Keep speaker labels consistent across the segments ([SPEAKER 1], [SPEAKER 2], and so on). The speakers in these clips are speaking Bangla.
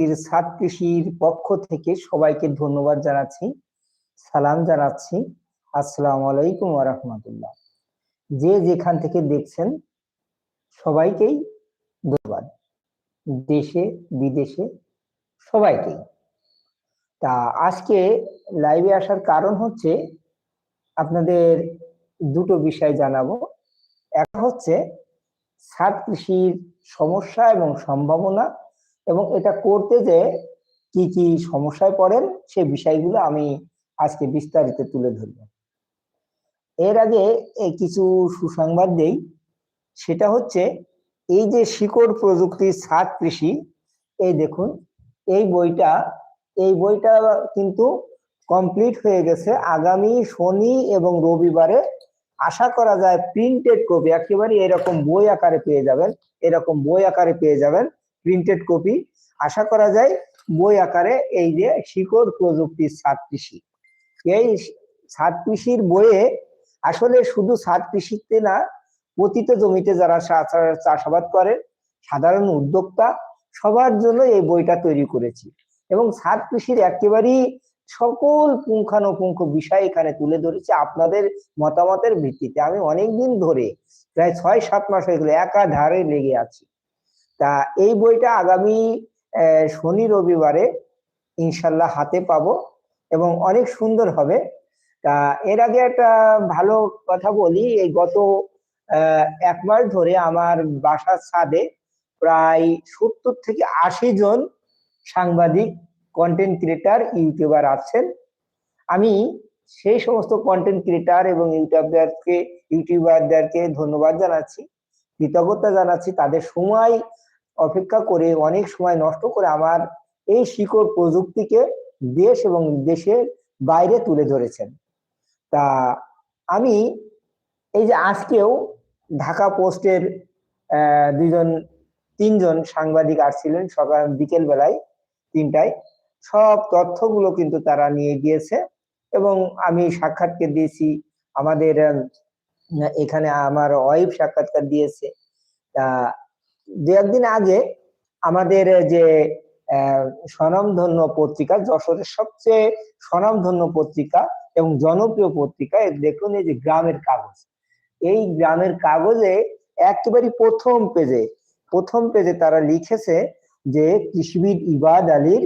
[SPEAKER 1] সাত কৃষির পক্ষ থেকে সবাইকে ধন্যবাদ জানাচ্ছি, সালাম জানাচ্ছি। আসসালামু আলাইকুম রহমতুল্লাহ। যে যেখান থেকে দেখছেন, সবাইকেই ধন্যবাদ। দেশে, বিদেশে, সবাইকেই। তা আজকে লাইভে আসার কারণ হচ্ছে, আপনাদের দুটো বিষয় জানাব। এক হচ্ছে ছাদ কৃষির সমস্যা এবং সম্ভাবনা এবং এটা করতে যে কি কি সমস্যায় পড়েন, সে বিষয়গুলো আমি আজকে বিস্তারিত তুলে ধরব। এর আগে কিছু সুসংবাদ দেই। সেটা হচ্ছে, এই যে শিকড় প্রযুক্তি ছাদ কৃষি, এই দেখুন, এই বইটা এই বইটা কিন্তু কমপ্লিট হয়ে গেছে আগামী শনি এবং রবিবারে। আশা করা যায় প্রিন্টেড কপি একেবারে এরকম বই আকারে পেয়ে যাবেন, এরকম বই আকারে পেয়ে যাবেন। প্রিন্টেড কপি আশা করা যায়, বই আকারে এই যে শিকড় প্রযুক্তির ছাদ কৃষি এই ছাদ কৃষির বইয়ে আসলে শুধু ছাদ কৃষিতে না, পতিত জমিতে যারা চাষাবাদ করে সাধারণ উদ্যোক্তা, সবার জন্য এই বইটা তৈরি করেছি। এবং ছাদ কৃষির একেবারেই সকল পুঙ্খানুপুঙ্খ বিষয় এখানে তুলে ধরেছি আপনাদের মতামতের ভিত্তিতে। আমি অনেকদিন ধরে, প্রায় ছয় সাত মাস হয়ে গেলে, একাধারে লেগে আছি। তা এই বইটা আগামী শনি রবিবারে ইনশাল্লাহ হাতে পাবো এবং অনেক সুন্দর হবে। তা এর আগে একটা ভালো কথা বলি, এই গত এক মাস ধরে আমার বাসার ছাদে প্রায় সত্তর থেকে আশি জন সাংবাদিক কন্টেন্ট ক্রিয়েটার ইউটিউবার আছেন। আমি সেই সমস্ত কন্টেন্ট ক্রিয়েটার এবং ইউটিউবারকে ইউটিউবারদেরকে ধন্যবাদ জানাচ্ছি, কৃতজ্ঞতা জানাচ্ছি। তাদের সময় অপেক্ষা করে, অনেক সময় নষ্ট করে আমার এই শিকড় প্রযুক্তিকে দেশ এবং দেশের বাইরে তুলে ধরেছেন। তা আমি এই যে আজকেও ঢাকা পোস্টের দুইজন, তিনজন সাংবাদিক আসছিলেন সকাল, বিকেল বেলায় তিনটায়। সব তথ্যগুলো কিন্তু তারা নিয়ে গিয়েছে এবং আমি সাক্ষাৎকার দিয়েছি। আমাদের এখানে আমার ওয়াইফ সাক্ষাৎকার দিয়েছে। তা দু একদিন আগে আমাদের যে স্বনামধন্য পত্রিকা, যশোরের সবচেয়ে স্বনামধন্য পত্রিকা এবং জনপ্রিয় পত্রিকা দেখুন এই যে গ্রামের কাগজ। এই গ্রামের কাগজে একেবারে প্রথম পেজে প্রথম পেজে তারা লিখেছে যে কৃষিবিদ ইবাদ আলীর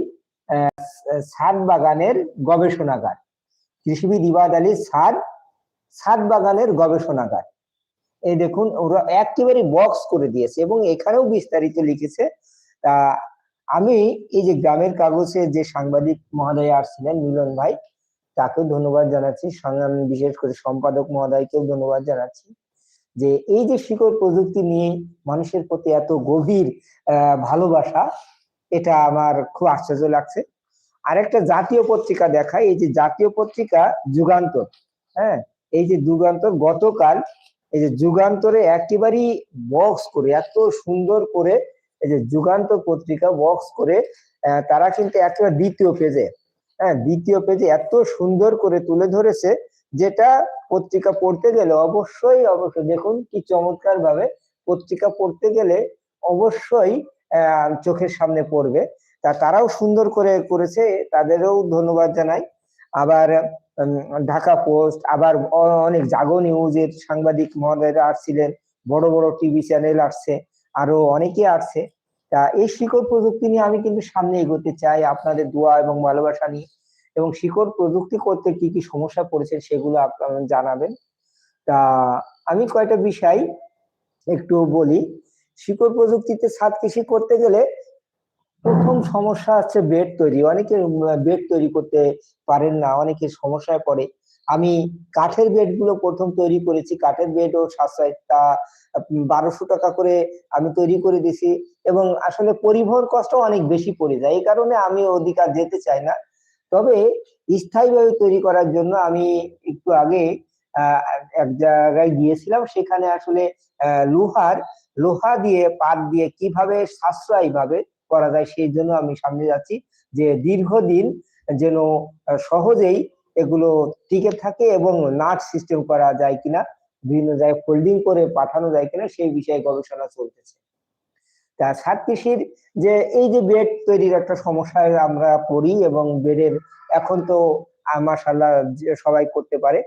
[SPEAKER 1] ছাদ বাগানের গবেষণাগার। কৃষিবিদ ইবাদ আলীর ছাদ ছাদ বাগানের গবেষণাগার। এই দেখুন, ওরা একেবারে বক্স করে দিয়েছে এবং এখানেও বিস্তারিত লিখেছে, তা আমি এই যে গ্রামের কাগজে যে সাংবাদিক মহোদয় আসছিলেন মিলন ভাই তাকে ধন্যবাদ জানাচ্ছি। বিশেষ করে সম্পাদক মহোদয়কেও ধন্যবাদ জানাচ্ছি যে এই যে শিকড় প্রযুক্তি নিয়ে মানুষের প্রতি এত গভীর ভালোবাসা, এটা আমার খুব আশ্চর্য লাগছে। আরেকটা জাতীয় পত্রিকা দেখায় এই যে জাতীয় পত্রিকা যুগান্তর হ্যাঁ এই যে যুগান্তর গতকাল এই যে যুগান্তরে একেবারেই বক্স করে, এত সুন্দর করে এই যে যুগান্তর পত্রিকা বক্স করে তারা কিন্তু একেবারে দ্বিতীয় পেজে হ্যাঁ দ্বিতীয় পেজে এত সুন্দর করে তুলে ধরেছে যেটা পত্রিকা পড়তে গেলে অবশ্যই অবশ্যই দেখুন কি চমৎকার ভাবে পত্রিকা পড়তে গেলে অবশ্যই চোখের সামনে পড়বে। তা তারাও সুন্দর করে করেছে, তাদেরও ধন্যবাদ জানাই। আবার ঢাকা পোস্ট, আবার অনেক জাগো নিউজের সাংবাদিক মহোদয়রা আসছিলেন, বড় বড় টিভি চ্যানেল আসছে, আরও অনেকে আসছে। তা এই শিকড় প্রযুক্তি নিয়ে আমি কিন্তু সামনে এগোতে চাই আপনাদের দোয়া এবং ভালোবাসা নিয়ে। এবং শিকড় প্রযুক্তি করতে কি কি সমস্যা পড়েছে সেগুলো আপনারা জানাবেন। তা আমি কয়টা বিষয় একটু বলি। শিকড় প্রযুক্তিতে ছাদ কৃষি করতে গেলে প্রথম সমস্যা হচ্ছে বেড তৈরি। অনেকে বেড তৈরি করতে পারেন না, অনেকে সমস্যায় পড়ে। আমি কাঠের বেডগুলো প্রথম তৈরি করেছি। কাঠের বেড ও তা বারোশো টাকা করে আমি তৈরি করে দিছি এবং আসলে পরিবহন কষ্ট অনেক বেশি পড়ে যায়। এই কারণে আমি অধিকার যেতে চাই না। তবে স্থায়ীভাবে তৈরি করার জন্য আমি একটু আগে এক জায়গায় গিয়েছিলাম। সেখানে আসলে লোহার, লোহা দিয়ে, পাত দিয়ে কীভাবে সাশ্রয়ী ভাবে করা যায়, সেই জন্য আমি সামনে যাচ্ছি যে দীর্ঘদিন যেন সহজেই এগুলো টিকে থাকে এবং নাট সিস্টেম করা যায় কিনা, বিভিন্ন জায়গায় ফোল্ডিং করে পাঠানো যায় কিনা, সেই বিষয়ে গবেষণা চলতেছে। তা সার কৃষির যে এই যে বেড তৈরির একটা সমস্যায় আমরা পড়ি এবং বেডের এখন তো মাসাল্লাহ সবাই করতে পারে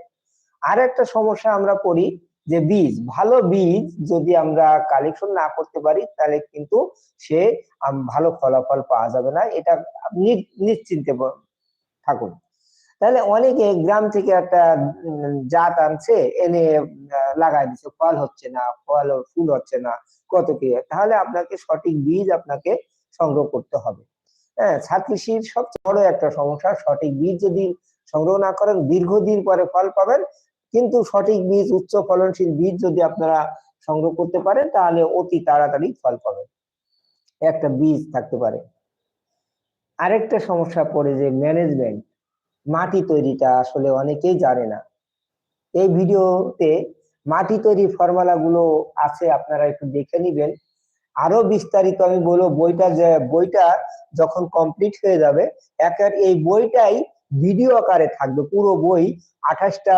[SPEAKER 1] আর একটা সমস্যা আমরা পড়ি যে বীজ, ভালো বীজ যদি আমরা কালেকশন না করতে পারি, তাহলে কিন্তু সে ভালো ফলাফল পাওয়া যাবে না। এটা নিশ্চিন্তে থাকুন। তাহলে অনেকে গ্রাম থেকে একটা জাত আনছে, এনে লাগাই দিচ্ছে ফল হচ্ছে না, ফল ফুল হচ্ছে না, কত কি? তাহলে আপনাকে সঠিক বীজ আপনাকে সংগ্রহ করতে হবে। হ্যাঁ ছাদ কৃষির সবচেয়ে বড় একটা সমস্যা, সঠিক বীজ যদি সংগ্রহ না করেন, দীর্ঘদিন পরে ফল পাবেন কিন্তু সঠিক বীজ, উচ্চ ফলনশীল বীজ যদি আপনারা সংগ্রহ করতে পারেন, তাহলে অতি তাড়াতাড়ি ফল পাবেন। একটা বীজ থাকতে পারে। আরেকটা সমস্যা পড়ে যে ম্যানেজমেন্ট মাটি তৈরিটা আসলে অনেকেই জানে না। এই ভিডিওতে মাটি তৈরি ফর্মুলা গুলো আছে, আপনারা একটু দেখে নিবেন। আরও বিস্তারিত আমি বলব, বইটা যে, বইটা যখন কমপ্লিট হয়ে যাবে একের এই বইটাই ভিডিও আকারে থাকবে, পুরো বই, আঠাশটা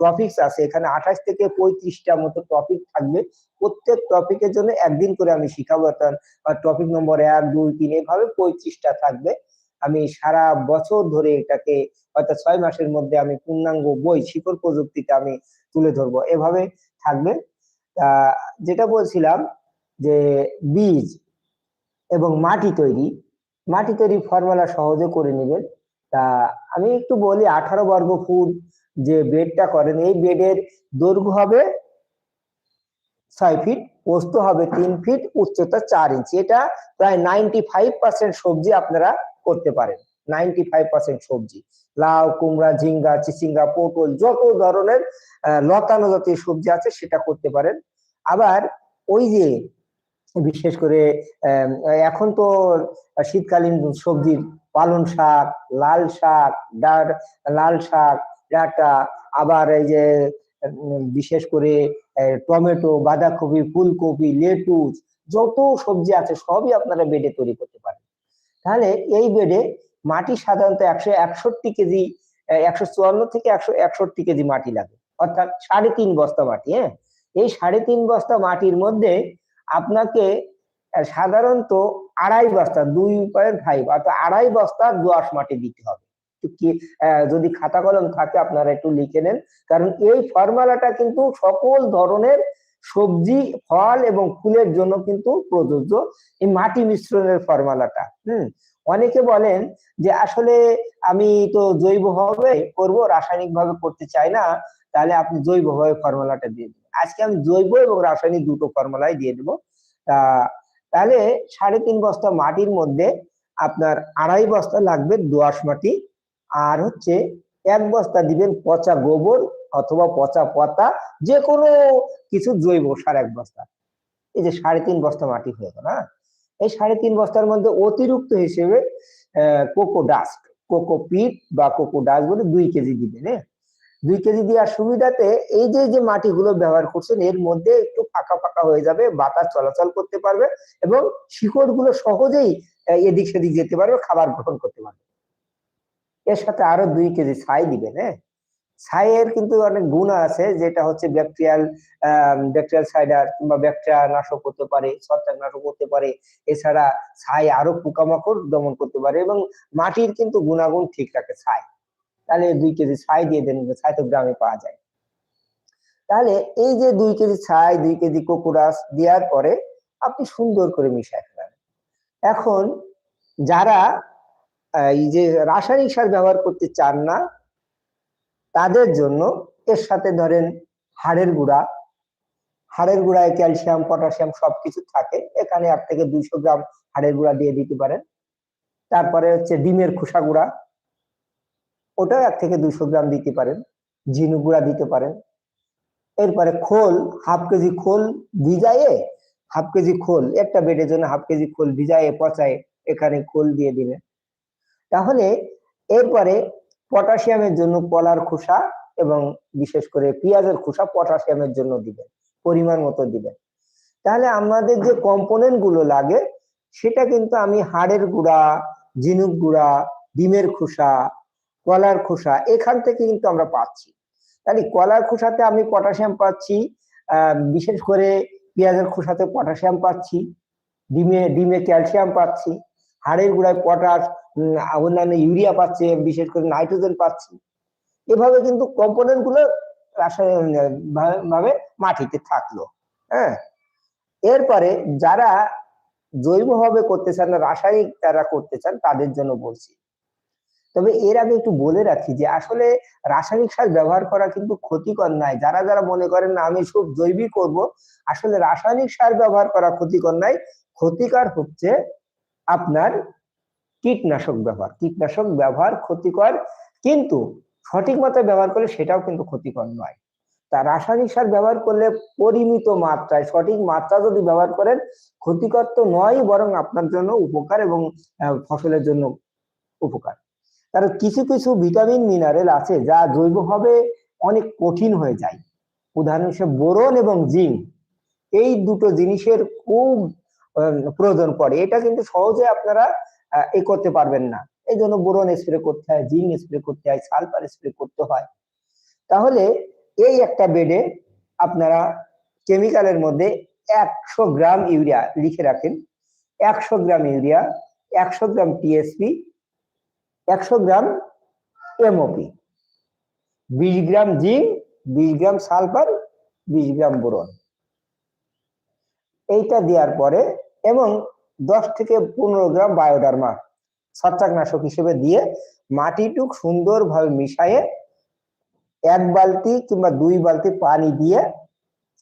[SPEAKER 1] টপিকস আছে, এখানে আঠাশ থেকে পঁয়ত্রিশটা মতো টপিক থাকবে। প্রত্যেক টপিকের জন্য একদিন করে আমি শিখাবো টপিক নম্বর এক, দুই, তিন, এভাবে পঁয়ত্রিশটা থাকবে। আমি সারা বছর ধরে এটাকে, অর্থাৎ ছয় মাসের মধ্যে আমি পূর্ণাঙ্গ বই, শিকড় প্রযুক্তিতে আমি তুলে ধরবো। এভাবে থাকবে। যেটা বলছিলাম যে বীজ এবং মাটি তৈরি মাটি তৈরি ফর্মুলা সহজে করে নেবেন। তা আমি একটু বলি আঠারো বর্গ ফুট যে বেডটা করেন, এই বেডের দৈর্ঘ্য হবে ছয় ফিট প্রস্থ হবে তিন ফিট উচ্চতা চার ইঞ্চি এটা প্রায় নাইনটি ফাইভ পার্সেন্ট সবজি আপনারা করতে পারেন। নাইনটি ফাইভ পার্সেন্ট সবজি। লাউ, কুমড়া, ঝিঙ্গা, চিচিঙ্গা, পটল, যত ধরনের লতানো জাতীয় সবজি আছে সেটা করতে পারেন। আবার ওই যে বিশেষ করে এখন তো শীতকালীন সবজির পালন শাক, লাল শাক ডার লাল শাক, ডাটা, আবার এই যে বিশেষ করে টমেটো, বাঁধাকপি, ফুলকপি, লেটুস, যত সবজি আছে সবই আপনারা বেডে তৈরি করতে পারেন। তাহলে এই বেডে মাটি সাধারণত একশো একষট্টি কেজি একশো চুয়ান্ন থেকে একশো একষট্টি কেজি মাটি লাগে। অর্থাৎ সাড়ে তিন বস্তা মাটি হ্যাঁ? এই সাড়ে তিন বস্তা মাটির মধ্যে আপনাকে সাধারণত আড়াই বস্তা, দুই পয়েন্ট ফাইভ অর্থাৎ আড়াই বস্তা দোআঁশ মাটি দিতে হবে। কি যদি খাতা কলম থাকে আপনারা একটু লিখে নেন। কারণ এই ফর্মুলাটা কিন্তু সকল ধরনের সবজি, ফল এবং ফুলের জন্য কিন্তু প্রযোজ্য এই মাটি মিশ্রণের ফর্মুলাটা। হুম, অনেকে বলেন যে আসলে আমি তো জৈব ভাবে করব রাসায়নিক ভাবে করতে চাই না, তাহলে আপনি জৈব ভাবে ফর্মুলাটা দিয়ে আজকে আমি জৈব এবং রাসায়নিক দুটো ফর্মুলাই দিয়ে দেবো। তাহলে সাড়ে তিন বস্তা মাটির মধ্যে আপনার আড়াই বস্তা লাগবে দোআঁশ মাটি, আর হচ্ছে এক বস্তা দিবেন পচা গোবর অথবা পচা পাতা যে কোনো কিছু জৈব সার এক বস্তা। এই যে সাড়ে তিন বস্তা মাটি হয়ে গেল হ্যাঁ? এই সাড়ে তিন বস্তার মধ্যে অতিরিক্ত হিসেবে কোকো ডাস্ট কোকো পিট বা কোকো ডাস্ট বলে দুই কেজি দিবেন হ্যাঁ? দুই কেজি দেওয়ার সুবিধাতে এই যে যে মাটিগুলো ব্যবহার করছেন, এর মধ্যে একটু ফাঁকা ফাঁকা হয়ে যাবে, বাতাস চলাচল করতে পারবে এবং শিকড়গুলো সহজেই এদিক সেদিক যেতে পারবে, খাবার গ্রহণ করতে পারবে। এর সাথে আরও দুই কেজি ছাই দিবেন হ্যাঁ? ছাইয়ের কিন্তু অনেক গুণ আছে, যেটা হচ্ছে ব্যাকটেরিয়াল ব্যাকটেরিয়াল সাইডার কিংবা ব্যাকটেরিয়া নাশক করতে পারে ছত্রাক নাশক করতে পারে, এছাড়া ছাই আরও পোকামাকড় দমন করতে পারে এবং মাটির কিন্তু গুণাগুণ ঠিক রাখে ছাই। তাহলে দুই কেজি ছাই দিয়ে দেন, ছাই তো গ্রামে পাওয়া যায়। তাহলে এই যে দুই কেজি ছাই, দুই কেজি কোকোরাস দেওয়ার পরে আপনি সুন্দর করে মিশায় ফেলেন এখন যারা এই যে রাসায়নিক সার ব্যবহার করতে চান না, তাদের জন্য এর সাথে ধরেন হাড়ের গুঁড়া, হাড়ের গুঁড়ায় ক্যালসিয়াম, পটাশিয়াম সবকিছু থাকে। এখানে এক থেকে দুইশো গ্রাম হাড়ের গুঁড়া দিয়ে দিতে পারেন। তারপরে হচ্ছে ডিমের খোসা গুঁড়া ওটাও এক থেকে দুশো গ্রাম দিতে পারেন ঝিনুক গুঁড়া দিতে পারেন। এরপরে খোল, হাফ কেজি খোল ভিজায়ে, হাফ কেজি খোল, একটা বেডের জন্য হাফ কেজি খোল ভিজায়ে, পচায়ে এখানে খোল দিয়ে দিবেন। তাহলে এরপরে পটাশিয়ামের জন্য কলার খোসা এবং বিশেষ করে পেঁয়াজের খোসা পটাশিয়ামের জন্য দিবেন, পরিমাণ মতো দিবেন। তাহলে আমাদের যে কম্পোনেন্টগুলো লাগে, সেটা কিন্তু আমি হাড়ের গুঁড়া ঝিনুক গুঁড়া, ডিমের খোসা কলার খোসা, এখান থেকে কিন্তু আমরা পাচ্ছি। তাহলে কলার খোসাতে আমি পটাশিয়াম পাচ্ছি বিশেষ করে পেঁয়াজের খোসাতে পটাশিয়াম পাচ্ছি, ডিমে ডিমে ক্যালসিয়াম পাচ্ছি, হাড়ের গুঁড়ায় পটাশ অন্যান্য ইউরিয়া পাচ্ছে, বিশেষ করে নাইট্রোজেন পাচ্ছি। এভাবে কিন্তু কম্পোনেন্টগুলো ভাবে মাটিতে থাকল হ্যাঁ? এরপরে যারা জৈবভাবে করতে চান, রাসায়নিক তারা করতে চান, তাদের জন্য বলছি তবে এর আগে একটু বলে রাখি যে আসলে রাসায়নিক সার ব্যবহার করা কিন্তু ক্ষতিকর নয়। যারা যারা মনে করেন না, আমি সব জৈবিক করব, আসলে রাসায়নিক সার ব্যবহার করা ক্ষতিকর নয়। ক্ষতিকর হচ্ছে আপনার কীটনাশক ব্যবহার। কীটনাশক ব্যবহার ক্ষতিকর, কিন্তু সঠিক মাত্রায় ব্যবহার করলে সেটাও কিন্তু ক্ষতিকর নয়। তা রাসায়নিক সার ব্যবহার করলে পরিমিত মাত্রায়, সঠিক মাত্রা যদি ব্যবহার করেন, ক্ষতিকর তো নয় বরং আপনার জন্য উপকার এবং ফসলের জন্য উপকার। কারণ কিছু কিছু ভিটামিন মিনারেল আছে যা জৈবভাবে অনেক কঠিন হয়ে যায়। উদাহরণ হিসেবে বোরন এবং জিঙ্ক। এই দুটো জিনিসের খুব প্রয়োজন পড়ে। এটা কিন্তু সহজে আপনারা এ করতে পারবেন না। এই জন্য বোরন স্প্রে করতে হয়, জিঙ্ক স্প্রে করতে হয়, সালফার স্প্রে করতে হয়। তাহলে এই একটা বেডে আপনারা কেমিক্যালের মধ্যে একশো গ্রাম ইউরিয়া লিখে রাখেন। একশো গ্রাম ইউরিয়া, একশো গ্রাম টিএসপি একশো গ্রাম এমওপি বিশ গ্রাম জিঙ্ক, বিশ গ্রাম সালফার, বিশ গ্রাম বোরন। এইটা দেওয়ার পরে এবং দশ থেকে পনেরো গ্রাম বায়োডার্মা ছত্রাকনাশক হিসেবে দিয়ে মাটিটুক সুন্দরভাবে মিশায়ে এক বালতি কিংবা দুই বালতি পানি দিয়ে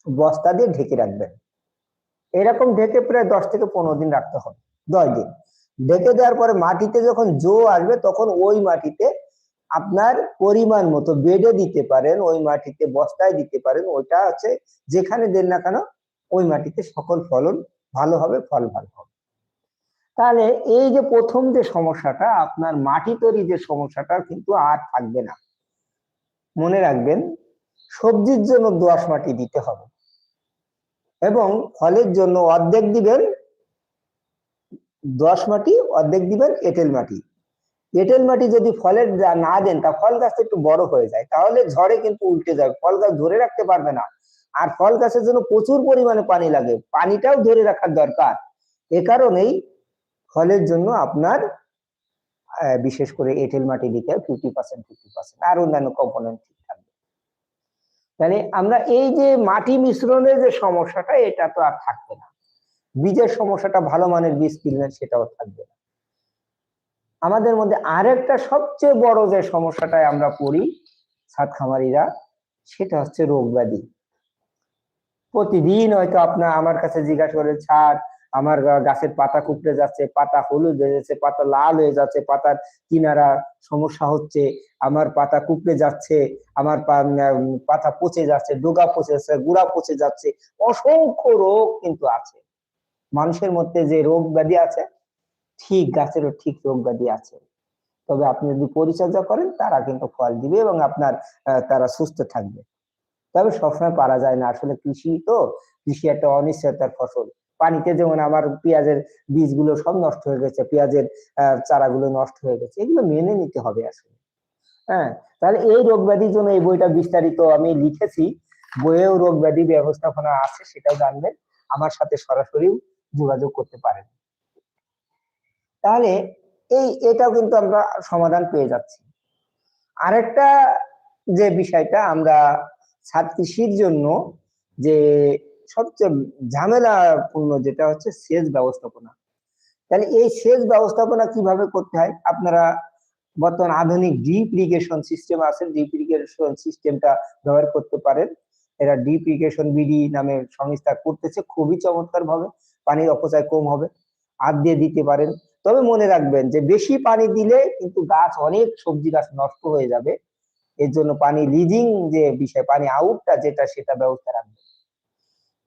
[SPEAKER 1] বস্তা দিয়ে ঢেকে রাখবেন। এরকম ঢেকে প্রায় দশ থেকে পনেরো দিন রাখতে হবে, দশ দিন। ঢেকে দেওয়ার পরে মাটিতে যখন জো আসবে, তখন ওই মাটিতে আপনার পরিমাণ মতো বেডে দিতে পারেন, ওই মাটিতে বস্তায় দিতে পারেন, ওইটা হচ্ছে যেখানে দেন না কেন, ওই মাটিতে সকল ফলন ভালো হবে, ফল ভালো হবে। তাহলে এই যে প্রথম যে সমস্যাটা, আপনার মাটি তৈরি যে সমস্যাটা কিন্তু আর থাকবে না। মনে রাখবেন, সবজির জন্য দোআঁশ মাটি দিতে হবে এবং ফলের জন্য অর্ধেক দিবেন দোআঁশ মাটি, অর্ধেক দিবেন এঁটেল মাটি। এঁটেল মাটি যদি ফলের না দেন, তা ফল গাছটা একটু বড় হয়ে যায়। তাহলে ঝড়ে কিন্তু উল্টে যাবে ফল গাছ ধরে রাখতে পারবে না। আর ফল গাছের জন্য প্রচুর পরিমাণে পানি লাগে, পানিটাও ধরে রাখার দরকার। এ কারণেই ফলের জন্য আপনার বিশেষ করে এঁটেল মাটি হয় ফিফটি পার্সেন্ট ফিফটি পার্সেন্ট আর অন্যান্য কম্পোনেন্ট ঠিক থাকবে। তাহলে আমরা এই যে মাটি মিশ্রণের যে সমস্যাটা, এটা তো আর থাকবে না। বীজের সমস্যাটা ভালো মানের বীজ কিনলেন সেটাও থাকবে না। আমাদের মধ্যে আরেকটা সবচেয়ে বড় যে সমস্যাটায় আমরা পড়ি সাত খামারিরা সেটা হচ্ছে রোগ ব্যাধি। প্রতিদিন হয়তো আপনার, আমার কাছে জিজ্ঞাসা করে ছাড় আমার গাছের পাতা কুপড়ে যাচ্ছে, পাতা হলুদ হয়ে যাচ্ছে, পাতা লাল হয়ে যাচ্ছে, পাতার কিনারা সমস্যা হচ্ছে, আমার পাতা কুপড়ে যাচ্ছে, আমার পাতা পচে যাচ্ছে, ডোগা পচে যাচ্ছে, গুড়া পচে যাচ্ছে। অসংখ্য রোগ কিন্তু আছে। মানুষের মধ্যে যে রোগ ব্যাধি আছে, ঠিক গাছেরও ঠিক রোগ ব্যাধি আছে। তবে আপনি যদি পরিচর্যা করেন, তারা কিন্তু ফল দিবে এবং আপনার তারা সুস্থ থাকবে। তবে সবসময় পারা যায় না। আসলে কৃষি তো, কৃষি একটা অনিশ্চয়তার ফসল। পানিতে যেমন আমার পেঁয়াজের বীজগুলো সব নষ্ট হয়ে গেছে, পেঁয়াজের চারাগুলো নষ্ট হয়ে গেছে, এগুলো মেনে নিতে হবে আসলে। হ্যাঁ তাহলে এই রোগ ব্যাধির জন্য এই বইটা বিস্তারিত আমি লিখেছি। বইয়েও রোগ ব্যাধি ব্যবস্থাপনা আছে, সেটাও জানবেন। আমার সাথে সরাসরি যোগাযোগ করতে পারেন। তাহলে এই, এটাও কিন্তু আমরা সমাধান পেয়ে যাচ্ছি। আরেকটা যে বিষয়টা আমরা ছাদ কৃষির জন্য যে সবচেয়ে ঝামেলাপূর্ণ যেটা হচ্ছে সেচ ব্যবস্থাপনা। তাহলে এই সেচ ব্যবস্থাপনা কীভাবে করতে হয়? আপনারা বর্তমান আধুনিক ডিপ ইরিগেশন সিস্টেম আছে, ডিপ ইরিগেশন সিস্টেমটা ব্যবহার করতে পারেন। এরা ডিপ ইরিগেশন বিডি নামে সংস্থা করতেছে, খুবই চমৎকার ভাবে পানির অপচয় কম হবে আর দিয়ে দিতে পারেন। তবে মনে রাখবেন যে বেশি পানি দিলে কিন্তু গাছ অনেক সবজি গাছ নষ্ট হয়ে যাবে। এর জন্য পানি লিজিং যে বিষয়, পানি আউটটা যেটা, সেটা ব্যবস্থা রাখবেন।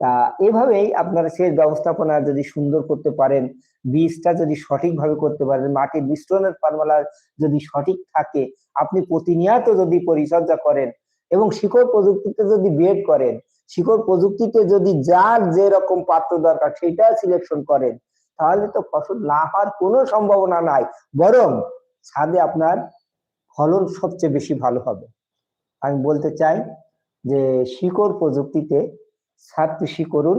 [SPEAKER 1] তা এভাবেই আপনারা সেচ ব্যবস্থাপনা যদি সুন্দর করতে পারেন, বীজটা যদি সঠিকভাবে করতে পারেন, মাটির মিশ্রণের ফর্মুলা যদি সঠিক থাকে, আপনি প্রতিনিয়ত যদি পরিচর্যা করেন এবং শিকড় প্রযুক্তিতে যদি বেড করেন শিকড় প্রযুক্তিতে যদি যার যে রকম পাত্র দরকার সেটা সিলেকশন করেন, তাহলে তো ফসল না হওয়ার কোনো সম্ভাবনা নাই। বরং ছাদে আপনার ফলন সবচেয়ে বেশি ভালো হবে। আমি বলতে চাই যে শিকড় প্রযুক্তিতে ছাদ কৃষি করুন,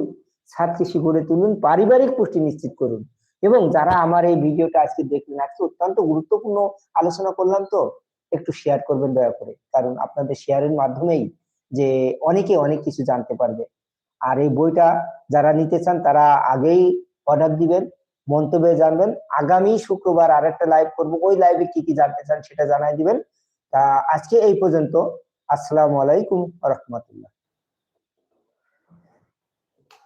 [SPEAKER 1] ছাদ কৃষি গড়ে তুলুন, পারিবারিক পুষ্টি নিশ্চিত করুন। এবং যারা আমার এই ভিডিওটা আজকে দেখলেন, আজকে অত্যন্ত গুরুত্বপূর্ণ আলোচনা করলাম তো, একটু শেয়ার করবেন দয়া করে। কারণ আপনাদের শেয়ারের মাধ্যমেই যে অনেকে অনেক কিছু জানতে পারবে। আর এই বইটা যারা নিতে চান, তারা আগেই অর্ডার দিবেন, মন্তব্যে জানবেন। আগামী শুক্রবার আর একটা লাইভ করব। ওই লাইভে কি কি জানতে চান সেটা জানাই দিবেন। তা আজকে এই পর্যন্ত। আসসালামু আলাইকুম রহমতুল্লাহ।